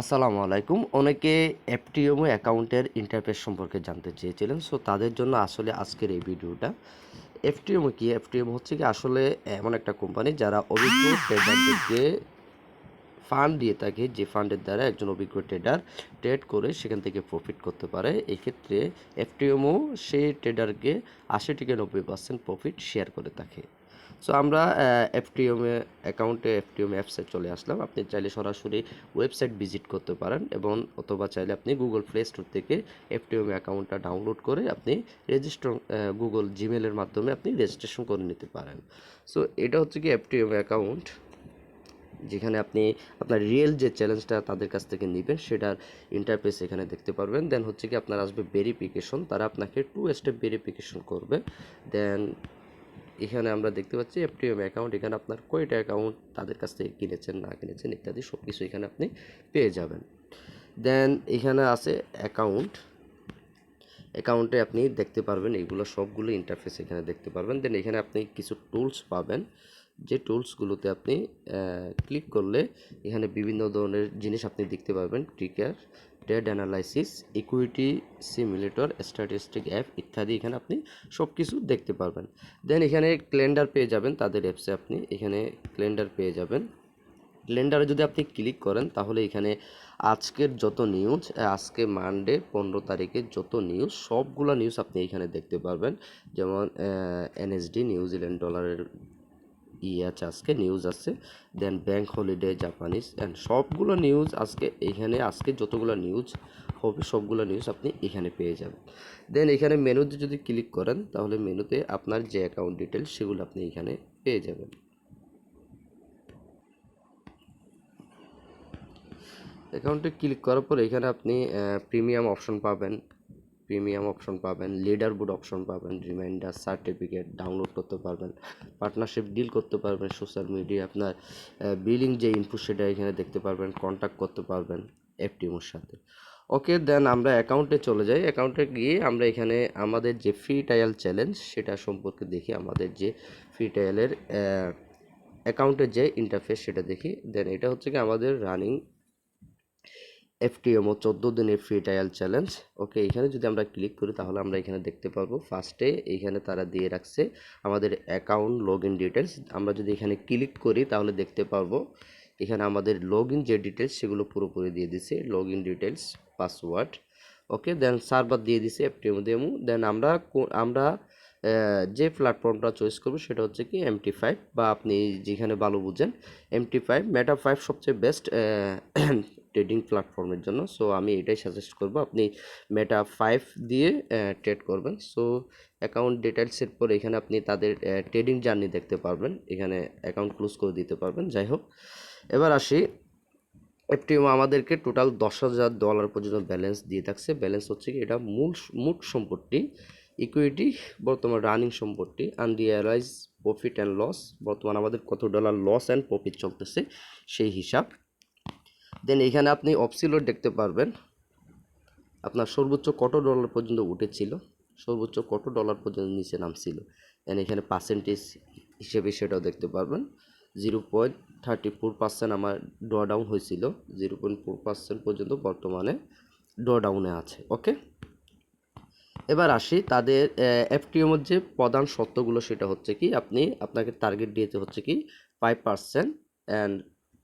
আসসালামু আলাইকুম। অনেকে এফটিএমও অ্যাকাউন্টের ইন্টারফেস সম্পর্কে জানতে চেয়েছিলেন সো তাদের জন্য আসলে আজকের এই ভিডিওটা। এফটিএমও কি? এফটিএম হচ্ছে কি আসলে এমন একটা কোম্পানি যারা অভিজ্ঞ ট্রেডারদেরকে ফান্ড দিয়ে থাকে, যে ফান্ডের দ্বারা একজন অভিজ্ঞ ট্রেডার ট্রেড করে সেখান থেকে প্রফিট করতে পারে। এক্ষেত্রে এফটিএমও সেই ট্রেডারকে আশি থেকে নব্বই পার্সেন্ট প্রফিট শেয়ার করে থাকে। সো আমরা এফটিএমে অ্যাকাউন্টে এফটিএম অ্যাপসে চলে আসলাম। আপনি চাইলে সরাসরি ওয়েবসাইট ভিজিট করতে পারেন এবং অথবা চাইলে আপনি গুগল প্লে স্টোর থেকে এফটিএম অ্যাকাউন্টটা ডাউনলোড করে আপনি রেজিস্টার গুগল জিমেলের মাধ্যমে আপনি রেজিস্ট্রেশন করে নিতে পারেন। সো এটা হচ্ছে কি এফটিএম অ্যাকাউন্ট যেখানে আপনি আপনার রিয়েল যে চ্যালেঞ্জটা তাদের কাছ থেকে নেবেন, সেটার ইন্টারফেস এখানে দেখতে পারবেন। দেন হচ্ছে কি আপনার আসবে ভেরিফিকেশন তারা আপনাকে টু স্টেপ ভেরিফিকেশন করবে। দেন এখানে আমরা দেখতে পাচ্ছি এফটিএম অ্যাকাউন্ট এখানে আপনার কয়টা অ্যাকাউন্ট তাদের কাছ থেকে কিনেছেন, না কিনেছেন ইত্যাদি সব কিছু এখানে আপনি পেয়ে যাবেন। দেন এখানে আছে অ্যাকাউন্ট অ্যাকাউন্টে আপনি দেখতে পারবেন, এগুলো সবগুলো ইন্টারফেস এখানে দেখতে পারবেন। দেন এখানে আপনি কিছু টুলস পাবেন। যে টুলসগুলোতে আপনি ক্লিক করলে এখানে বিভিন্ন ধরনের জিনিস আপনি দেখতে পারবেন। ট্রিকার trade analysis, equity simulator, statistic app ইত্যাদি এখানে আপনি সব কিছু দেখতে পারবেন। দেন এখানে ক্যালেন্ডার পেয়ে যাবেন তাদের অ্যাপসে আপনি। এখানে ক্যালেন্ডার পেয়ে যাবেন। ক্যালেন্ডারে যদি আপনি ক্লিক করেন তাহলে এখানে আজকের যত নিউজ আজকে মানডে পনেরো তারিখে যত নিউজ, সবগুলো নিউজ আপনি এখানে দেখতে পারবেন। যেমন এনএসডি, নিউজিল্যান্ড ডলারের ই আছে, আজকে নিউজ আছে। Then bank holiday Japanese and সবগুলো নিউজ আজকে এখানে, আজকে যতগুলো নিউজ হবে, সবগুলো নিউজ আপনি এখানে পেয়ে যাবেন। দেন এখানে মেনুতে যদি ক্লিক করেন, তাহলে মেনুতে আপনার যে অ্যাকাউন্ট ডিটেলস সেগুলো আপনি এখানে পেয়ে যাবেন। অ্যাকাউন্টে ক্লিক করার পর এখানে আপনি প্রিমিয়াম অপশন পাবেন। প্রিমিয়াম অপশন পাবেন লিডার বোর্ড অপশন পাবেন রিমাইন্ডার সার্টিফিকেট ডাউনলোড করতে পারবেন পার্টনারশিপ ডিল করতে পারবেন সোশ্যাল মিডিয়া আপনার বিলিং যে ইনপুট সেটা এখানে দেখতে পারবেন কন্ট্যাক্ট করতে পারবেন এফটিএমোর সাথে। ওকে দেন আমরা অ্যাকাউন্টে চলে যাই। অ্যাকাউন্টে গিয়ে আমরা এখানে আমাদের যে ফ্রি ট্রায়াল চ্যালেঞ্জ সেটা সম্পর্কে দেখি, আমাদের যে ফ্রি ট্রায়ালের অ্যাকাউন্টের যে ইন্টারফেস সেটা দেখি। দেন এটা হচ্ছে কি আমাদের রানিং এফটিএমও চোদ্দ দিনের ফ্রি ট্রায়াল চ্যালেঞ্জ ওকে এখানে যদি আমরা ক্লিক করি, তাহলে আমরা এখানে দেখতে পারব ফার্স্টে এখানে তারা দিয়ে রাখছে আমাদের অ্যাকাউন্ট লগ ইন ডিটেলস আমরা যদি এখানে ক্লিক করি, তাহলে দেখতে পারব এখানে আমাদের লগ ইন যে ডিটেলস সেগুলো পুরোপুরি দিয়ে দিছে। Log in details password okay then server দিয়ে দিছে এফটিএম দেমু দেন আমরা আমরা যে প্ল্যাটফর্মটা চয়েস করব, সেটা হচ্ছে কি এমটি ফাইভ বা আপনি যেখানে ভালো বুঝেন এমটি ফাইভ মেটা ফাইভ সবচেয়ে বেস্ট ট্রেডিং প্ল্যাটফর্মের জন্য। সো আমি এটাই সাজেস্ট করব। আপনি মেটা ফাইভ দিয়ে ট্রেড করবেন। সো অ্যাকাউন্ট ডিটেলসের পর এখানে আপনি তাদের ট্রেডিং জার্নি দেখতে পারবেন। এখানে অ্যাকাউন্ট ক্লোজ করে দিতে পারবেন। যাই হোক, এবার আসি। এফটিএম আমাদেরকে টোটাল দশ হাজার ডলার পর্যন্ত ব্যালেন্স দিয়ে থাকছে। ব্যালেন্স হচ্ছে কি? এটা মূল, মোট সম্পত্তি। ইকুইটি বর্তমান রানিং সম্পত্তি। আনরিয়ালাইজ প্রফিট অ্যান্ড লস বর্তমান আমাদের কত ডলার লস অ্যান্ড প্রফিট চলতেছে সেই হিসাব। দেন এখানে আপনি অপসিলোড দেখতে পারবেন। আপনার সর্বোচ্চ কত ডলার পর্যন্ত উঠেছিল? সর্বোচ্চ কত ডলার পর্যন্ত নিচে নামছিল? দেন এখানে পার্সেন্টেজ হিসেবে সেটাও দেখতে পারবেন। Zero point thirty four percent আমার ড ডাউন হয়েছিল। জিরো পয়েন্ট ফোর পার্সেন্ট পর্যন্ত বর্তমানে ড ডাউনে আছে ওকে এবার আসি তাদের এফটিএমের যে প্রধান শর্তগুলো সেটা হচ্ছে কি, আপনি আপনাকে টার্গেট দিয়েতে হচ্ছে কি ফাইভ পার্সেন্ট অ্যান্ড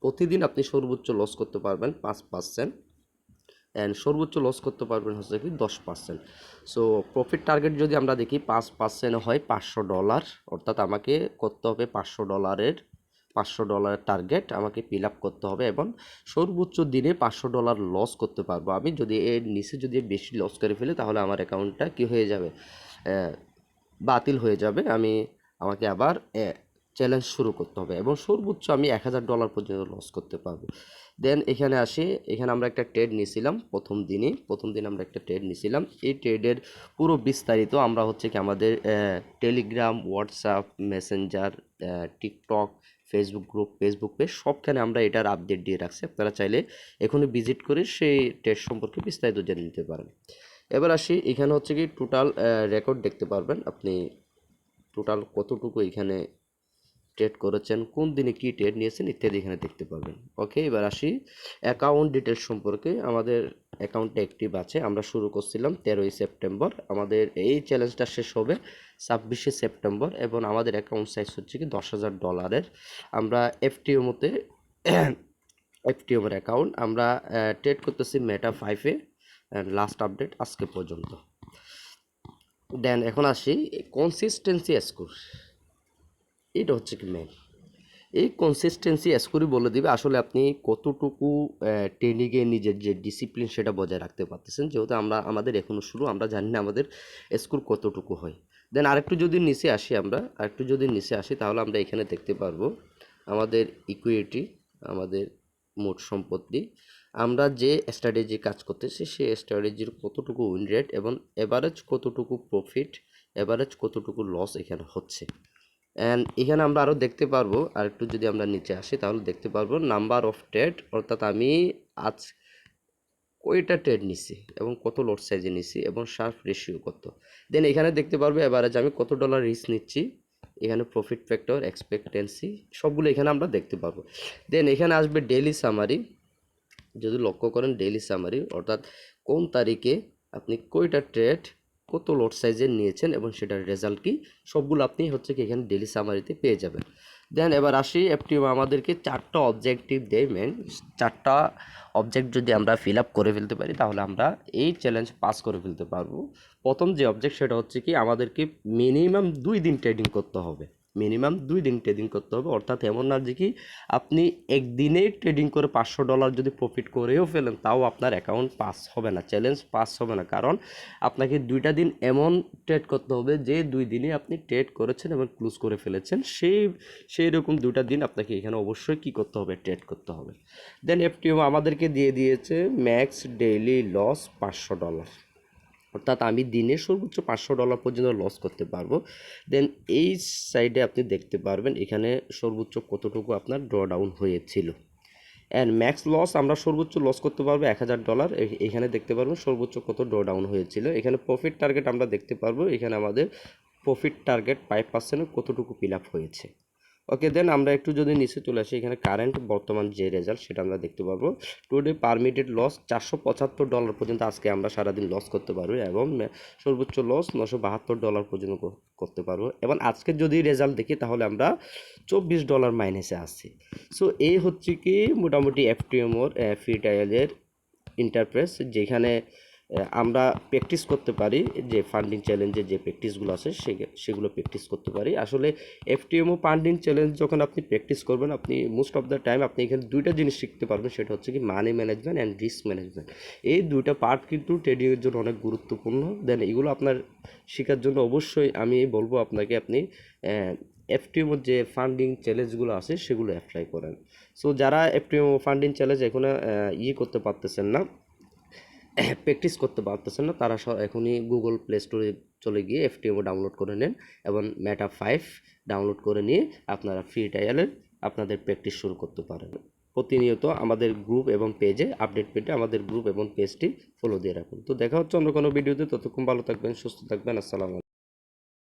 প্রতিদিন আপনি সর্বোচ্চ লস করতে পারবেন পাঁচ পার্সেন্ট অ্যান্ড সর্বোচ্চ লস করতে পারবেন হচ্ছে কি দশ পার্সেন্ট সো প্রফিট টার্গেট যদি আমরা দেখি পাঁচ পার্সেন্ট হয় পাঁচশো ডলার অর্থাৎ আমাকে করতে হবে পাঁচশো ডলারের পাঁচশো ডলারের টার্গেট আমাকে ফিল আপ করতে হবে এবং সর্বোচ্চ দিনে পাঁচশো ডলার লস করতে পারব। আমি যদি এর নিচে যদি বেশি লস করে ফেলি, তাহলে আমার অ্যাকাউন্টটা কী হয়ে যাবে? বাতিল হয়ে যাবে। আমি, আমাকে আবার চ্যালেঞ্জ শুরু করতে হবে এবং সর্বোচ্চ আমি এক হাজার ডলার পর্যন্ত লস করতে পারব। দেন এখানে আসি, এখানে আমরা একটা ট্রেড নিয়েছিলাম প্রথম দিনই, প্রথম দিন আমরা একটা ট্রেড নিয়েছিলাম এই ট্রেডের পুরো বিস্তারিত আমরা হচ্ছে কি আমাদের Telegram WhatsApp Messenger TikTok Facebook group Facebook page সবখানে আমরা এটার আপডেট দিয়ে রাখছি। আপনারা চাইলে এখনই ভিজিট করে সেই ট্রেড সম্পর্কে বিস্তারিত জেনে নিতে পারেন। এবার আসি, এখানে হচ্ছে কি টোটাল রেকর্ড দেখতে পারবেন। আপনি টোটাল কতটুকু এখানে ট্রেড করেছেন, কোন দিনে কী ট্রেড নিয়েছেন ইত্যাদি এখানে দেখতে পাবেন। ওকে এবার আসি অ্যাকাউন্ট ডিটেলস সম্পর্কে। আমাদের অ্যাকাউন্টটা অ্যাক্টিভ আছে, আমরা শুরু করছিলাম তেরোই সেপ্টেম্বর। আমাদের এই চ্যালেঞ্জটা শেষ হবে ছাব্বিশে সেপ্টেম্বর এবং আমাদের অ্যাকাউন্ট সাইজ হচ্ছে কি দশ হাজার ডলারের আমরা এফটিও মতে এফটিওমের অ্যাকাউন্ট আমরা ট্রেড করতেছি মেটা ফাইভে লাস্ট আপডেট আজকে পর্যন্ত। দেন এখন আসি কনসিস্টেন্সি স্কোর এটা হচ্ছে কি মেন এই কনসিস্টেন্সি স্কোরই বলে দিবে, আসলে আপনি কতটুকু ট্রেনিংয়ে নিজের যে ডিসিপ্লিন সেটা বজায় রাখতে পারতেছেন, যেহেতু আমরা, আমাদের এখনও শুরু, আমরা জানি না আমাদের স্কোর কতটুকু হয়। দেন আরেকটু যদি নিচে আসি আমরা, আরেকটু যদি নিচে আসি তাহলে আমরা এখানে দেখতে পারব আমাদের ইকুইটি আমাদের মোট সম্পত্তি, আমরা যে স্ট্র্যাটেজি কাজ করতেছি সেই স্ট্র্যাটেজির কতটুকু উইন রেট এবং এভারেজ কতটুকু প্রফিট এভারেজ কতটুকু লস এখানে হচ্ছে। অ্যান্ড এখানে আমরা আরও দেখতে পারব, আর একটু যদি আমরা নিচে আসি তাহলে দেখতে পারব নাম্বার অফ ট্রেড অর্থাৎ আমি আজ কয়টা ট্রেড নিছি এবং কত লোড সাইজে নিছি এবং শার্প রেশিও কত। দেন এখানে দেখতে পারব এভারেজ আমি কত ডলার রিস্ক নিচ্ছি, এখানে প্রফিট ফ্যাক্টর এক্সপেক্টেন্সি সবগুলো এখানে আমরা দেখতে পারব। দেন এখানে আসবে ডেইলি সামারি যদি লক্ষ্য করেন ডেলি সামারি অর্থাৎ কোন তারিখে আপনি কয়টা ট্রেড কত লোড সাইজের নিয়েছেন এবং সেটার রেজাল্ট কি? সবগুলো আপনি হচ্ছে কি এখানে ডেলি সামারিতে পেয়ে যাবেন। দেন এবার আসি একটি আমাদেরকে চারটা অবজেক্টিভ দেয় মেন চারটা অবজেক্ট যদি আমরা ফিল আপ করে ফেলতে পারি, তাহলে আমরা এই চ্যালেঞ্জ পাস করে ফেলতে পারব। প্রথম যে অবজেক্ট সেটা হচ্ছে কি, আমাদেরকে মিনিমাম দুই দিন ট্রেডিং করতে হবে। মিনিমাম দুই দিন ট্রেডিং করতে হবে। অর্থাৎ এমন না যে কি আপনি একদিনে ট্রেডিং করে পাঁচশো ডলার যদি প্রফিট করেও ফেলেন, তাও আপনার অ্যাকাউন্ট পাস হবে না চ্যালেঞ্জ পাস হবে না। কারণ আপনাকে দুইটা দিন এমন ট্রেড করতে হবে যে দুই দিনে আপনি ট্রেড করেছেন এবং ক্লোজ করে ফেলেছেন। সেই সেই রকম দুটা দিন আপনাকে এখানে অবশ্যই কী করতে হবে? ট্রেড করতে হবে। দেন এফটিও আমাদেরকে দিয়ে দিয়েছে ম্যাক্স ডেইলি লস পাঁচশো ডলার। অর্থাৎ আমি দিনে সর্বোচ্চ পাঁচশো ডলার পর্যন্ত লস করতে পারব। দেন এই সাইডে আপনি দেখতে পারবেন এখানে সর্বোচ্চ কতটুকু আপনার ড্র ডাউন হয়েছিল। অ্যান্ড ম্যাক্স লস আমরা সর্বোচ্চ লস করতে পারব এক হাজার ডলার এখানে দেখতে পারব সর্বোচ্চ কত ড্র ডাউন হয়েছিল। এখানে প্রফিট টার্গেট আমরা দেখতে পারব। এখানে আমাদের প্রফিট টার্গেট ফাইভ পার্সেন্টে কতটুকু ফিল আপ হয়েছে। ওকে দেন আমরা একটু যদি নিচে চলে আসি, এখানে কারেন্ট বর্তমান যে রেজাল্ট সেটা আমরা দেখতে পারব। টুডে পারমিটেড লস চারশো পঁচাত্তর ডলার পর্যন্ত আজকে আমরা সারাদিন লস করতে পারব এবং সর্বোচ্চ লস নশো বাহাত্তর ডলার পর্যন্ত করতে পারব। এবং আজকে যদি রেজাল্ট দেখি, তাহলে আমরা চব্বিশ ডলার মাইনাসে আসছি সো এই হচ্ছে কি, মোটামুটি এফটিএমওর ফ্রি টাইলের ইন্টারপ্রেস যেখানে আমরা প্র্যাকটিস করতে পারি যে ফান্ডিং চ্যালেঞ্জের যে প্র্যাকটিসগুলো আছে সেগুলো প্র্যাকটিস করতে পারি। আসলে এফটিএমও ফান্ডিং চ্যালেঞ্জ যখন আপনি প্র্যাকটিস করবেন, আপনি মোস্ট অফ দ্য টাইম আপনি এখানে দুইটা জিনিস শিখতে পারবেন, সেটা হচ্ছে কি money management and risk management এই দুইটা পার্ট কিন্তু ট্রেডিংয়ের জন্য অনেক গুরুত্বপূর্ণ। দেন এগুলো আপনার শেখার জন্য অবশ্যই আমি বলব আপনাকে আপনি এফটিএমও যে ফান্ডিং চ্যালেঞ্জগুলো আছে, সেগুলো অ্যাপ্লাই করেন। সো যারা এফটিএমও ফান্ডিং চ্যালেঞ্জ এখনও ইয়ে করতে পারতেছেন না প্র্যাকটিস করতে পারতেছেন না, তারা এখনই গুগল প্লে স্টোরে চলে গিয়ে এফটিএমও ডাউনলোড করে নেন এবং ম্যাটা ফাইভ ডাউনলোড করে নিয়ে আপনারা ফ্রি ট্রায়ালের আপনাদের প্র্যাকটিস শুরু করতে পারেন। প্রতিনিয়ত আমাদের গ্রুপ এবং পেজে আপডেট পেতে আমাদের গ্রুপ এবং পেজটি ফলো দিয়ে রাখুন। তো দেখা হচ্ছে অন্য কোনো ভিডিওতে ততক্ষণ ভালো থাকবেন, সুস্থ থাকবেন, আসসালামু